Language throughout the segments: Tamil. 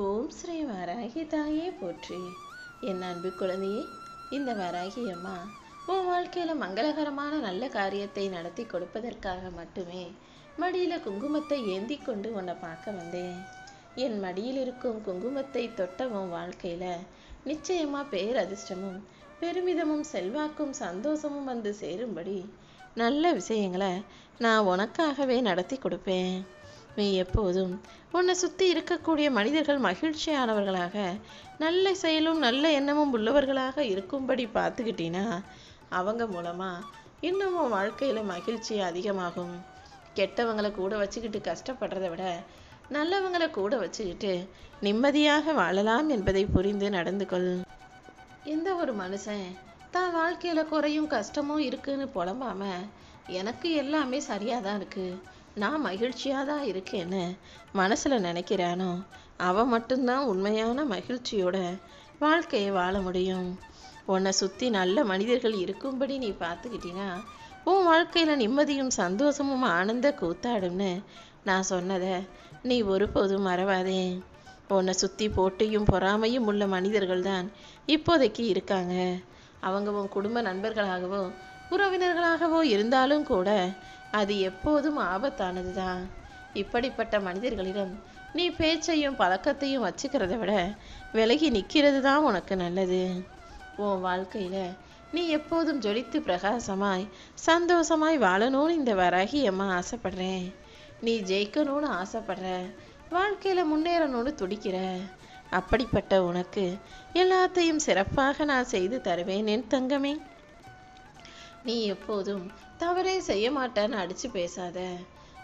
ஓம் ஸ்ரீ வராகி தாயே போற்றி. என் அன்பு குழந்தையே இந்த வராகி அம்மா உன் வாழ்க்கையில் மங்களகரமான நல்ல காரியத்தை நடத்தி கொடுப்பதற்காக மட்டுமே மடியில் குங்குமத்தை ஏந்தி கொண்டு உன்னை பார்க்க வந்தேன். என் மடியில் இருக்கும் குங்குமத்தை தொட்ட உன் வாழ்க்கையில் நிச்சயமாக பேரதிர்ஷ்டமும் பெருமிதமும் செல்வாக்கும் சந்தோஷமும் வந்து சேரும்படி நல்ல விஷயங்களை நான் உனக்காகவே நடத்தி கொடுப்பேன். நீ எப்போதும் உன்னை சுற்றி இருக்கக்கூடிய மனிதர்கள் மகிழ்ச்சியானவர்களாக நல்ல செயலும் நல்ல எண்ணமும் உள்ளவர்களாக இருக்கும்படி பார்த்துக்கிட்டீன்னா அவங்க மூலமாக இன்னும் உன் வாழ்க்கையில் மகிழ்ச்சி அதிகமாகும். கெட்டவங்களை கூட வச்சுக்கிட்டு கஷ்டப்படுறத விட நல்லவங்களை கூட வச்சுக்கிட்டு நிம்மதியாக வாழலாம் என்பதை புரிந்து நடந்து கொள். எந்த ஒரு மனுஷன் தான் வாழ்க்கையில் குறையும் கஷ்டமும் இருக்குன்னு புலம்பாமல் எனக்கு எல்லாமே சரியாக தான் இருக்குது நான் மகிழ்ச்சியாக தான் இருக்கேன்னு மனசில் நினைக்கிறானோ? அவன் மட்டும்தான் உண்மையான மகிழ்ச்சியோட வாழ்க்கையை வாழ முடியும். உன்னை சுற்றி நல்ல மனிதர்கள் இருக்கும்படி நீ பார்த்துக்கிட்டினா உன் வாழ்க்கையில் நிம்மதியும் சந்தோஷமும் ஆனந்த கூத்தாடும்னு நான் சொன்னதை நீ ஒருபோதும் மறவாதே. உன்னை சுற்றி போட்டியும் பொறாமையும் உள்ள மனிதர்கள் தான் இப்போதைக்கு இருக்காங்க. அவங்க உன் குடும்ப நண்பர்களாகவோ உறவினர்களாகவோ இருந்தாலும் கூட அது எப்போதும் ஆபத்தானது தான் இப்படிப்பட்ட மனிதர்களிடம் நீ பேச்சையும் பழக்கத்தையும் வச்சுக்கிறத விட விலகி நிற்கிறது தான் உனக்கு நல்லது. உன் வாழ்க்கையில் நீ எப்போதும் ஜொலித்து பிரகாசமாய் சந்தோஷமாய் வாழணும்னு இந்த வராகி அம்மா ஆசைப்படுறேன். நீ ஜெயிக்கணும்னு ஆசைப்படுற வாழ்க்கையில் முன்னேறணும்னு துடிக்கிற அப்படிப்பட்ட உனக்கு எல்லாத்தையும் சிறப்பாக நான் செய்து தருவேன் என் தங்கமே. நீ எப்போதும் தவறே செய்ய மாட்டேன்னு அடிச்சு பேசாத.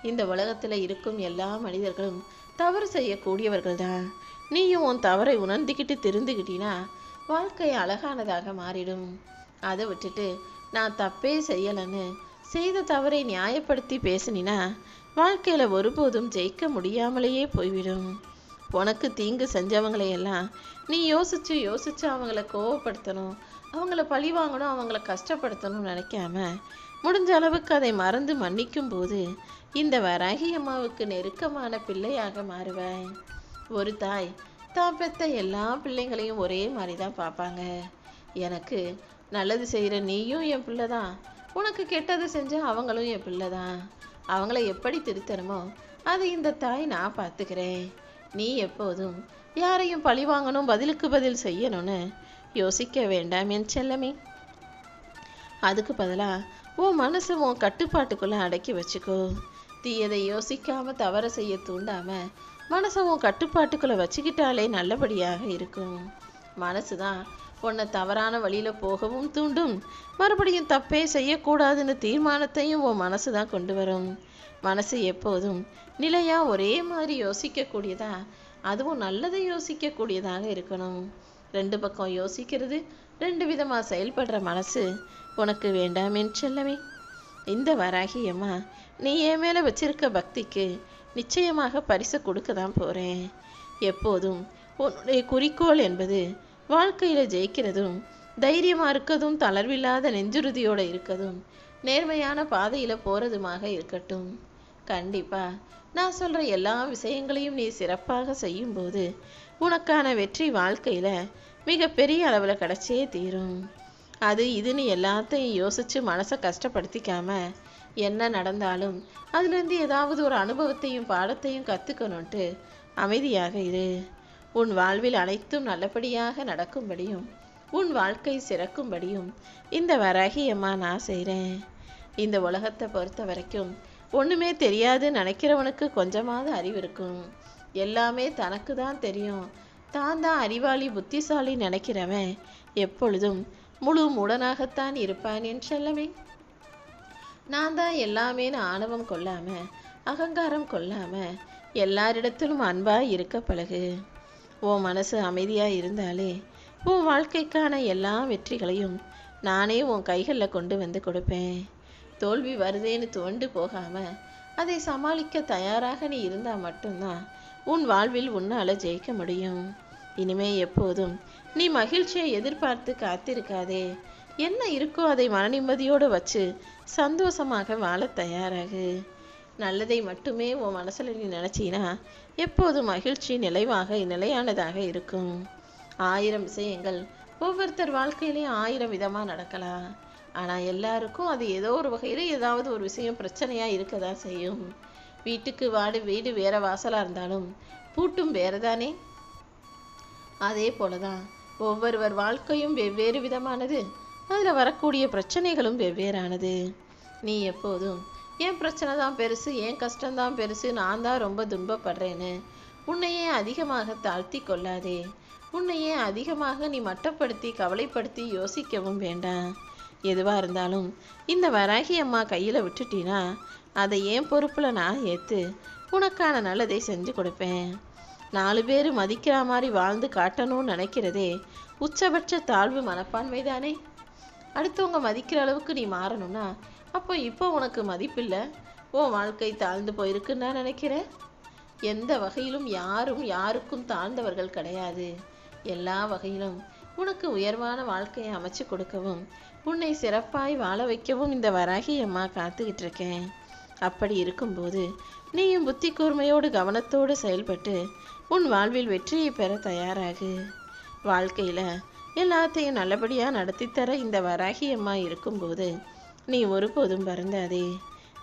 இந்த உலகத்துல இருக்கும் எல்லா மனிதர்களும் தவறு செய்யக்கூடியவர்கள் தான் நீயும் உன் தவறை உணர்ந்துக்கிட்டு திருந்துக்கிட்டினா வாழ்க்கை அழகானதாக மாறிடும். அதை விட்டுட்டு நான் தப்பே செய்யலைன்னு செய்த தவறை நியாயப்படுத்தி பேசினா வாழ்க்கையில ஒருபோதும் ஜெயிக்க முடியாமலேயே போய்விடும். உனக்கு தீங்கு செஞ்சவங்களையெல்லாம் நீ யோசிச்சு யோசிச்சு அவங்கள கோவப்படுத்தணும். அவங்கள பழி வாங்கணும் அவங்கள கஷ்டப்படுத்தணும்னு நினைக்காம முடிஞ்ச அளவுக்கு அதை மறந்து மன்னிக்கும் போது இந்த வராகி அம்மாவுக்கு நெருக்கமான பிள்ளையாக மாறுவாய் ஒரு தாய் தான் பெத்த எல்லா பிள்ளைங்களையும் ஒரே மாதிரி தான் பார்ப்பாங்க. எனக்கு நல்லது செய்கிற நீயும் என் பிள்ளை தான் உனக்கு கெட்டது செஞ்ச அவங்களும் என் பிள்ளை தான் அவங்கள எப்படி திருத்தணுமோ அதை இந்த தாய் நான் பார்த்துக்கிறேன். நீ எப்போதும் யாரையும் பழி வாங்கணும் பதிலுக்கு பதில் செய்யணும்னு யோசிக்க வேண்டாம் என் செல்லமே. அதுக்கு பதிலா உன் மனசு உன் கட்டுப்பாட்டுக்குள்ள அடக்கி வச்சுக்கோ. தீயதை யோசிக்காம தவற செய்ய தூண்டாம மனசை உன் கட்டுப்பாட்டுக்குள்ள வச்சுக்கிட்டாலே நல்லபடியாக இருக்கும். மனசுதான் உன்னை தவறான வழியில போகவும் தூண்டும். மறுபடியும் தப்பே செய்யக்கூடாதுன்னு தீர்மானத்தையும் உன் மனசு தான் கொண்டு வரும். மனசு எப்போதும் நிலையா ஒரே மாதிரி யோசிக்கக்கூடியதா அதுவும் நல்லதை யோசிக்கக்கூடியதாக இருக்கணும். ரெண்டு பக்கம் யோசிக்கிறது ரெண்டு விதமா செயல்படுற மனசு உனக்கு வேண்டாமேன் செல்லமே. இந்த வராகி அம்மா நீ என் மேல வச்சிருக்க பக்திக்கு நிச்சயமாக பரிசு கொடுக்க தான் போறேன். எப்போதும் உன்னுடைய குறிக்கோள் என்பது வாழ்க்கையில ஜெயிக்கிறதும் தைரியமா இருக்கதும் தளர்வில்லாத நெஞ்சுறுதியோட இருக்கதும் நேர்மையான பாதையில் போறதுமாக இருக்கட்டும். கண்டிப்பா நான் சொல்ற எல்லா விஷயங்களையும் நீ சிறப்பாக செய்யும்போது உனக்கான வெற்றி வாழ்க்கையில் மிகப்பெரிய அளவில் கிடச்சே தீரும். அது இதுன்னு எல்லாத்தையும் யோசித்து மனசை கஷ்டப்படுத்திக்காம என்ன நடந்தாலும் அதுலேருந்து ஏதாவது ஒரு அனுபவத்தையும் பாடத்தையும் கற்றுக்கணுன்ட்டு அமைதியாக இரு. உன் வாழ்வில் அனைத்தும் நல்லபடியாக நடக்கும்படியும் உன் வாழ்க்கை சிறக்கும்படியும் இந்த வராகியம்மா நான் செய்கிறேன் இந்த உலகத்தை பொறுத்த வரைக்கும் ஒன்றுமே தெரியாது நினைக்கிறவனுக்கு கொஞ்சமாவது அறிவு இருக்கும். எல்லாமே தனக்கு தான் தெரியும். தான் தான் அறிவாளி புத்திசாலி நினைக்கிறவன். எப்பொழுதும் முழு மூடனாகத்தான் இருப்பான் என் செல்லமே நான் தான் எல்லாமேனு ஆணவம் கொள்ளாம அகங்காரம் கொள்ளாம எல்லாரிடத்திலும் அன்பா இருக்க பழகு. உன் மனசு அமைதியாக இருந்தாலே உன் வாழ்க்கைக்கான எல்லா வெற்றிகளையும் நானே உன் கைகளில் கொண்டு வந்து கொடுப்பேன். தோல்வி வருதேன்னு துவண்டு போகாமல் அதை சமாளிக்க தயாராக நீ இருந்தால் மட்டும்தான் உன் வாழ்வில் உன்னால ஜெயிக்க முடியும். இனிமே எப்போதும் நீ மகிழ்ச்சியை எதிர்பார்த்து காத்திருக்காதே. என்ன இருக்கோ அதை மனநிம்மதியோடு வச்சு சந்தோஷமாக வாழ தயாராகு. நல்லதை மட்டுமே உன் மனசில் நீ நினச்சின்னா எப்போதும் மகிழ்ச்சி நிலைவாக நிலையானதாக இருக்கும். ஆயிரம் விஷயங்கள் ஒவ்வொருத்தர் வாழ்க்கையிலையும் ஆயிரம் விதமாக நடக்கலாம். ஆனால் எல்லாருக்கும் அது ஏதோ ஒரு வகையில் ஏதாவது ஒரு விஷயம் பிரச்சனையாக இருக்க தான் செய்யும். வீட்டுக்கு வாடு வீடு வேற வாசலாக இருந்தாலும் பூட்டும் வேறதானே? அதே போல தான் ஒவ்வொருவர் வாழ்க்கையும் வெவ்வேறு விதமானது. அதில் வரக்கூடிய பிரச்சனைகளும் வெவ்வேறானது. நீ எப்போதும் என் பிரச்சனை தான் பெருசு என் கஷ்டம்தான் பெருசு நான் தான் ரொம்ப துன்பப்படுறேன்னு உன்னையே அதிகமாக தாழ்த்தி கொள்ளாதே. உன்னையே அதிகமாக நீ மட்டப்படுத்தி கவலைப்படுத்தி யோசிக்கவும் வேண்டாம். எதுவாக இருந்தாலும் இந்த வராகி அம்மா கையில் விட்டுட்டீன்னா அதை ஏன் பொறுப்பில் நான் ஏற்று உனக்கான நல்லதை செஞ்சு கொடுப்பேன். நாலு பேர் மதிக்கிற மாதிரி வாழ்ந்து காட்டணும்னு நினைக்கிறதே உச்சபட்ச தாழ்வு மனப்பான்மை தானே அடுத்தவங்க மதிக்கிற அளவுக்கு நீ மாறணும்னா அப்போ இப்போ உனக்கு மதிப்பில்லை. உன் வாழ்க்கை தாழ்ந்து போயிருக்குன்னு நான் நினைக்கிறேன். எந்த வகையிலும் யாரும் யாருக்கும் தாழ்ந்தவர்கள் கிடையாது. எல்லா வகையிலும் உனக்கு உயர்வான வாழ்க்கையை அமைச்சு கொடுக்கவும் உன்னை சிறப்பாய் வாழ வைக்கவும் இந்த வராகி அம்மா காத்துக்கிட்டு இருக்கேன். அப்படி இருக்கும்போது நீயும் புத்தி கூர்மையோடு கவனத்தோடு செயல்பட்டு உன் வாழ்வில் வெற்றியை பெற தயாராகு. வாழ்க்கையில் எல்லாத்தையும் நல்லபடியாக நடத்தித்தர இந்த வராகி அம்மா இருக்கும்போது நீ ஒருபோதும் வருந்தாதே.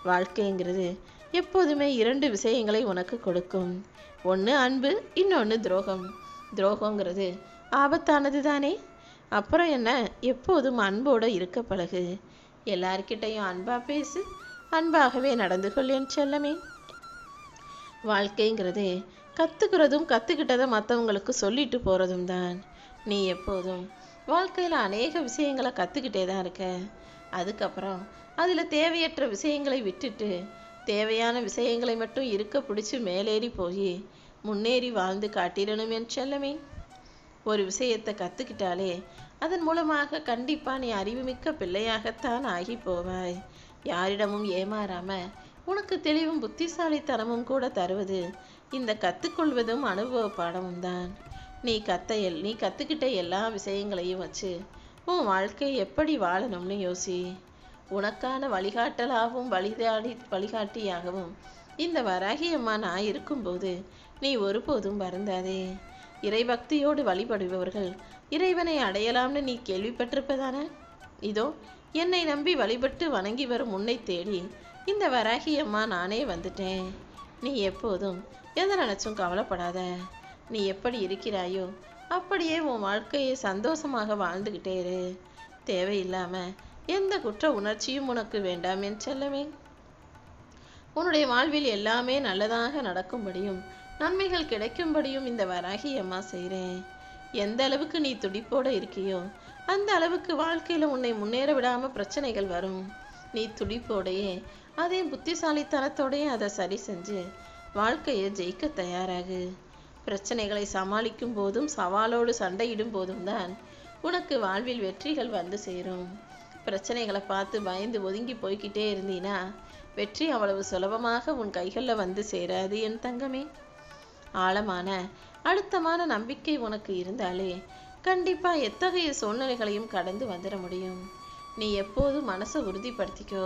வாழ்க்கைங்கிறது எப்போதுமே இரண்டு விஷயங்களை உனக்கு கொடுக்கும். ஒன்று அன்பு இன்னொன்று துரோகம். துரோகங்கிறது ஆபத்தானது தானே? அப்புறம் என்ன? எப்போதும் அன்போடு இருக்க பழகு. எல்லார்கிட்டையும் அன்பாக பேசு அன்பாகவே நடந்து கொள் என் செல்லமே. வாழ்க்கைங்கிறது கற்றுக்கிறதும் கற்றுக்கிட்டதை மற்றவங்களுக்கு சொல்லிட்டு போகிறதும் தான். நீ எப்போதும் வாழ்க்கையில் அநேக விஷயங்களை கற்றுக்கிட்டே தான் இருக்க. அதுக்கப்புறம் அதில் தேவையற்ற விஷயங்களை விட்டுட்டு தேவையான விஷயங்களை மட்டும் இருக்க பிடிச்சி மேலேறி போய் முன்னேறி வாழ்ந்து காட்டிடணும் என் செல்லமே. ஒரு விஷயத்தை கற்றுக்கிட்டாலே அதன் மூலமாக கண்டிப்பாக நீ அறிவுமிக்க பிள்ளையாகத்தான் ஆகி போவாய். யாரிடமும் ஏமாறாம உனக்கு தெளிவும் புத்திசாலித்தனமும் கூட தருவது இந்த கற்றுக்கொள்வதும் அனுபவ பாடமும் தான். நீ கத்த எல் நீ கற்றுக்கிட்ட எல்லா விஷயங்களையும் வச்சு உன் வாழ்க்கை எப்படி வாழணும்னு யோசி. உனக்கான வழிகாட்டலாகவும் வழிதாடி வழிகாட்டியாகவும் இந்த வராகியம்மா நான் இருக்கும்போது நீ ஒருபோதும் வருந்தாதே. இறைபக்தியோடு வழிபடுபவர்கள் இறைவனை அடையலாம்னு நீ கேள்விப்பட்டிருப்பதானே? இதோ என்னை நம்பி வழிபட்டு வணங்கி வரும் உன்னை தேடி இந்த வராகி அம்மா நானே வந்துட்டேன். நீ எப்போதும் எதை நினச்சும் கவலைப்படாத. நீ எப்படி இருக்கிறாயோ அப்படியே உன் வாழ்க்கையை சந்தோஷமாக வாழ்ந்துக்கிட்டே இரு. தேவையில்லாமல் எந்த குற்ற உணர்ச்சியும் உனக்கு வேண்டாம் என் உன்னுடைய வாழ்வில் எல்லாமே நல்லதாக நடக்கும்படியும் நன்மைகள் கிடைக்கும்படியும் இந்த வராகி அம்மா செய்கிறேன் எந்த அளவுக்கு நீ துடிப்போட இருக்கியோ அந்த அளவுக்கு வாழ்க்கையில் உன்னை முன்னேற விடாமல் பிரச்சனைகள் வரும். நீ துடிப்போடையே அதே புத்திசாலித்தனத்தோடையே அதை சரி செஞ்சு வாழ்க்கையை ஜெயிக்க தயாராகு. பிரச்சனைகளை சமாளிக்கும் போதும் சவாலோடு சண்டையிடும் போதும் தான் உனக்கு வாழ்வில் வெற்றிகள் வந்து சேரும். பிரச்சனைகளை பார்த்து பயந்து ஒதுங்கி போய்கிட்டே இருந்தீனா வெற்றி அவ்வளவு சுலபமாக உன் கைகளில் வந்து சேராது என் தங்கமே. ஆழமான அழுத்தமான நம்பிக்கை உனக்கு இருந்தாலே கண்டிப்பாக எத்தகைய சூழ்நிலைகளையும் கடந்து வந்துட முடியும்? நீ எப்போதும் மனசை உறுதிப்படுத்திக்கோ?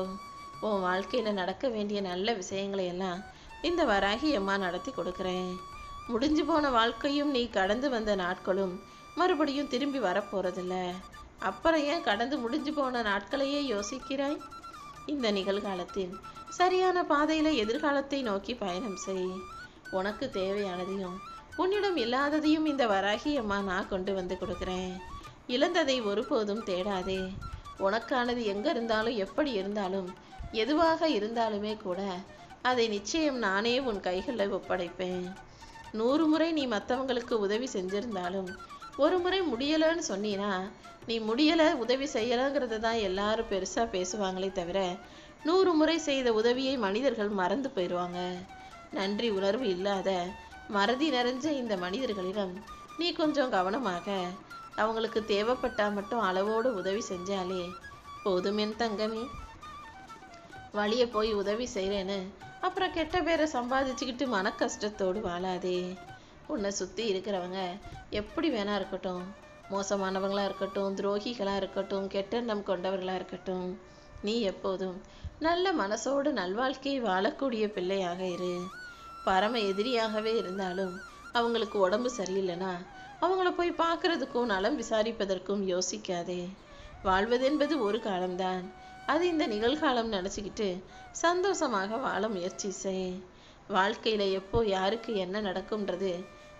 உன் வாழ்க்கையில் நடக்க வேண்டிய நல்ல விஷயங்களை எல்லாம் இந்த வராகி அம்மா நடத்தி கொடுக்குறேன். முடிஞ்சு போன வாழ்க்கையும் நீ கடந்து வந்த நாட்களும் மறுபடியும் திரும்பி வரப்போகிறதில்ல அப்புறம் ஏன் கடந்து முடிஞ்சு போன நாட்களையே யோசிக்கிறாய்? இந்த நிகழ்காலத்தில் சரியான பாதையில் எதிர்காலத்தை நோக்கி பயணம் செய். உனக்கு தேவையானதையும் உன்னிடம் இல்லாததையும் இந்த வராகி அம்மா நான் கொண்டு வந்து கொடுக்குறேன். இழந்ததை ஒருபோதும் தேடாதே. உனக்கானது எங்கே இருந்தாலும் எப்படி இருந்தாலும் எதுவாக இருந்தாலுமே கூட அதை நிச்சயம் நானே உன் கைகளில் ஒப்படைப்பேன். நூறு முறை நீ மற்றவங்களுக்கு உதவி செஞ்சிருந்தாலும் ஒரு முறை முடியலைன்னு சொன்னீனா நீ முடியலை உதவி செய்யலைங்கிறது தான் எல்லாரும் பெருசாக பேசுவாங்களே தவிர நூறு முறை செய்த உதவியை மனிதர்கள் மறந்து போயிடுவாங்க. நன்றி உணர்வு இல்லாத மறதி நிறைஞ்ச இந்த மனிதர்களிடம் நீ கொஞ்சம் கவனமாக அவங்களுக்கு தேவைப்பட்டா மட்டும் அளவோடு உதவி செஞ்சாலே போதும் என் தங்கமே. வழிய போய் உதவி செய்கிறேன்னு அப்புறம் கெட்ட பேரை சம்பாதிச்சுக்கிட்டு மன கஷ்டத்தோடு வாழாதே. உன்னை சுற்றி இருக்கிறவங்க எப்படி வேணா இருக்கட்டும். மோசமானவங்களாக இருக்கட்டும் துரோகிகளாக இருக்கட்டும் கெட்டெண்ணம் கொண்டவர்களாக இருக்கட்டும். நீ எப்போதும் நல்ல மனசோடு நல்வாழ்க்கையை வாழக்கூடிய பிள்ளையாக இரு. பரம எதிரியாகவே இருந்தாலும் அவங்களுக்கு உடம்பு சரியில்லைன்னா அவங்கள போய் பார்க்கறதுக்கும் நலம் விசாரிப்பதற்கும் யோசிக்காதே. வாழ்வதென்பது ஒரு காலம்தான். அது இந்த நிகழ்காலம் நினச்சிக்கிட்டு சந்தோஷமாக வாழ முயற்சி செய். வாழ்க்கையில் எப்போ யாருக்கு என்ன நடக்கும்ன்றது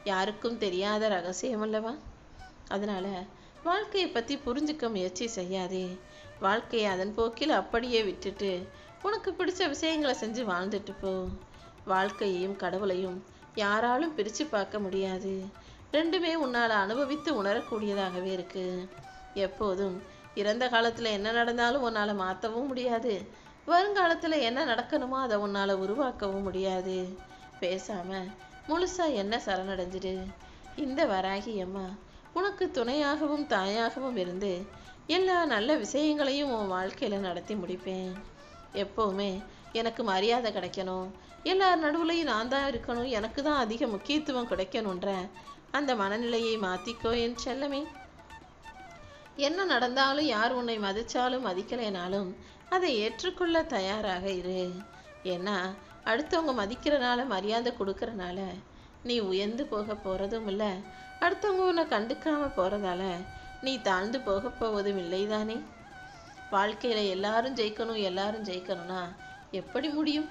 யாருக்கும் தெரியாத ரகசியம் அல்லவா? அதனால வாழ்க்கையை பற்றி புரிஞ்சுக்க முயற்சி செய்யாதே. வாழ்க்கையை அதன் போக்கில் அப்படியே விட்டுட்டு உனக்கு பிடிச்ச விஷயங்களை செஞ்சு வாழ்ந்துட்டு போ. வாழ்க்கையையும் கடவுளையும் யாராலும் பிரித்து பார்க்க முடியாது. ரெண்டுமே உன்னால் அனுபவித்து உணரக்கூடியதாகவே இருக்கு. எப்போதும் இறந்த காலத்தில் என்ன நடந்தாலும் உன்னால் மாற்றவும் முடியாது. வருங்காலத்தில் என்ன நடக்கணுமோ அதை உன்னால் உருவாக்கவும் முடியாது. பேசாமல் முழுசாக என்ன சரணடைஞ்சிடு? இந்த வராகி அம்மா உனக்கு துணையாகவும் தாயாகவும் இருந்து எல்லா நல்ல விஷயங்களையும் உன் வாழ்க்கையில் நடத்தி முடிப்பேன். எப்போவுமே எனக்கு மரியாதை கிடைக்கணும். எல்லார் நடுவுலையும் நான் தான் இருக்கணும். எனக்கு தான் அதிக முக்கியத்துவம் கிடைக்கணுன்ற அந்த மனநிலையை மாத்திக்கோ என் செல்லமே. என்ன நடந்தாலும் யார் உன்னை மதிச்சாலும் மதிக்கலைனாலும் அதை ஏற்றுக்கொள்ள தயாராக இரு. ஏன்னா அடுத்தவங்க மதிக்கிறனால மரியாதை கொடுக்கறனால நீ உயர்ந்து போக போறதும் இல்லை. அடுத்தவங்க உன்னை கண்டுக்காம போறதால நீ தாழ்ந்து போக போவதும் இல்லை தானே வாழ்க்கையில எல்லாரும் ஜெயிக்கணும் எல்லாரும் ஜெயிக்கணும்னா எப்படி முடியும்?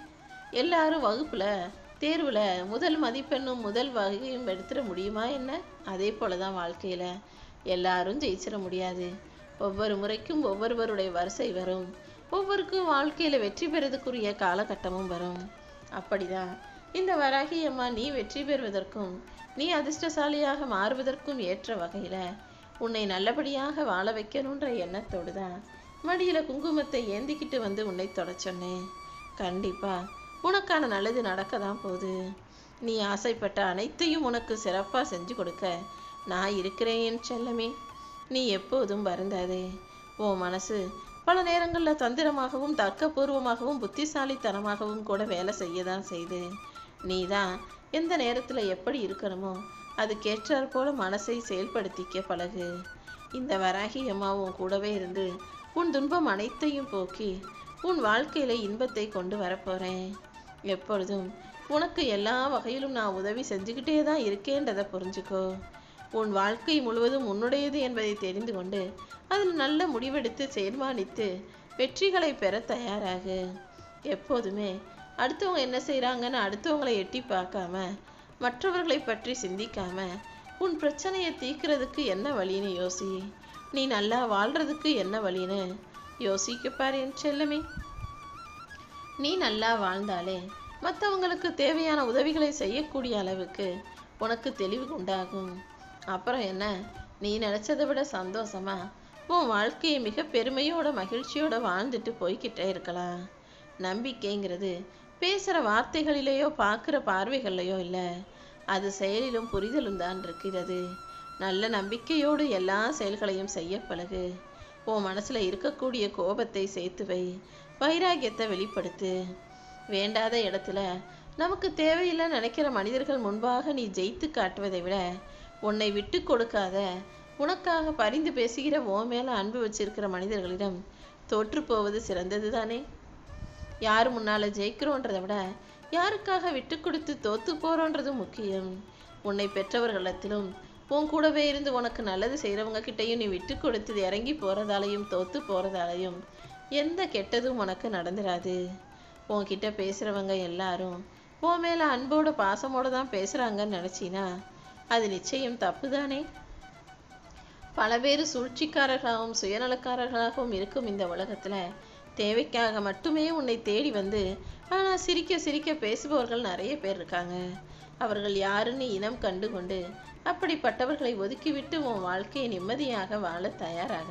எல்லாரும் வகுப்பில் தேர்வில் முதல் மதிப்பெண்ணும் முதல் வகையும் எடுத்துட முடியுமா என்ன? அதே போலதான் வாழ்க்கையில். எல்லாரும் ஜெயிச்சிட முடியாது. ஒவ்வொரு முறைக்கும் ஒவ்வொருவருடைய வரிசை வரும். ஒவ்வொருக்கும் வாழ்க்கையில் வெற்றி பெறுவதற்குரிய காலகட்டமும் வரும். அப்படிதான். இந்த வராகி அம்மா நீ வெற்றி பெறுவதற்கும் நீ அதிர்ஷ்டசாலியாக மாறுவதற்கும் ஏற்ற வகையில் உன்னை நல்லபடியாக வாழ வைக்கணுன்ற எண்ணத்தோடு தான் மடியில் குங்குமத்தை ஏந்திக்கிட்டு வந்து உன்னை தொட சொன்னேன். கண்டிப்பா. உனக்கான நல்லது நடக்க தான் போகுது. நீ ஆசைப்பட்ட அனைத்தையும் உனக்கு சிறப்பாக செஞ்சு கொடுக்க. நான் இருக்கிறேன் என் செல்லமே. நீ எப்போதும் வருந்தாதே. ஓ மனசு பல நேரங்களில் தந்திரமாகவும் தர்க்கபூர்வமாகவும் புத்திசாலித்தனமாகவும் கூட வேலை செய்ய தான் செய்து. நீ தான் எந்த நேரத்தில் எப்படி இருக்கணுமோ அதுக்கேற்றாற் போல மனசை செயல்படுத்திக்க பழகு. இந்த வராகி அம்மாவும் உன் கூடவே இருந்து உன் துன்பம் அனைத்தையும் போக்கி உன் வாழ்க்கையில இன்பத்தை கொண்டு வரப்போறேன். எப்பொழுதும் உனக்கு எல்லா வகையிலும் நான் உதவி செஞ்சுக்கிட்டே தான் இருக்கேன்றதை புரிஞ்சுக்கோ. உன் வாழ்க்கை முழுவதும் உன்னுடையது என்பதை தெரிந்து கொண்டு அதில் நல்ல முடிவெடுத்து தீர்மானித்து வெற்றிகளை பெற தயாராகு. எப்போதுமே அடுத்தவங்க என்ன செய்கிறாங்கன்னு அடுத்தவங்களை எட்டி பார்க்காம மற்றவர்களை பற்றி சிந்திக்காம உன் பிரச்சனையை தீர்க்கறதுக்கு என்ன வழின்னு யோசி. நீ நல்லா வாழ்றதுக்கு என்ன வழின்னு யோசிக்க என் செல்லமே. நீ நல்லா வாழ்ந்தாலே மற்றவங்களுக்கு தேவையான உதவிகளை செய்யக்கூடிய அளவுக்கு உனக்கு தெளிவு உண்டாகும். அப்புறம் என்ன? நீ நினச்சதை விட சந்தோஷமா உன் வாழ்க்கையை மிக பெருமையோட மகிழ்ச்சியோட வாழ்ந்துட்டு போய்கிட்டே இருக்கலாம். நம்பிக்கைங்கிறது பேசுகிற வார்த்தைகளிலேயோ பார்க்குற பார்வைகள்லையோ இல்லை. அது செயலிலும் புரிதலும் தான் இருக்கிறது. நல்ல நம்பிக்கையோடு எல்லா செயல்களையும் செய்ய பழகு. உன் மனசுல இருக்கக்கூடிய கோபத்தை சேர்த்து வை. வைராகியத்தை வெளிப்படுத்து. வேண்டாத இடத்துல நமக்கு தேவையில்லை நினைக்கிற மனிதர்கள் முன்பாக நீ ஜெயித்து காட்டுவதை விட உன்னை விட்டு கொடுக்காத உனக்காக பரிந்து பேசுகிற ஓ மேல அன்பு வச்சிருக்கிற மனிதர்களிடம் தோற்று போவது சிறந்தது தானே? யார் முன்னால ஜெயிக்கிறோன்றதை விட யாருக்காக விட்டு கொடுத்து தோத்து போறோன்றது முக்கியம். உன்னை பெற்றவர்களிடத்திலும் உன் கூடவே இருந்து உனக்கு நல்லது செய்கிறவங்க கிட்டையும் நீ விட்டு கொடுத்து இறங்கி போகிறதாலையும் தோத்து போகிறதாலையும் எந்த கெட்டதும் உனக்கு நடந்துராது. உன்கிட்ட பேசுகிறவங்க எல்லாரும் உன் மேலே அன்போட பாசமோட தான் பேசுகிறாங்கன்னு நினச்சினா அது நிச்சயம் தப்பு தானே பல பேர் சூழ்ச்சிக்காரர்களாகவும் சுயநலக்காரர்களாகவும் இருக்கும் இந்த உலகத்தில். தேவைக்காக மட்டுமே உன்னை தேடி வந்து ஆனால் சிரிக்க சிரிக்க பேசுபவர்கள் நிறைய பேர் இருக்காங்க. அவர்கள் யாருன்னு இனம் கண்டு கொண்டு அப்படிப்பட்டவர்களை ஒதுக்கிவிட்டு உன் வாழ்க்கையை நிம்மதியாக வாழ தயாராக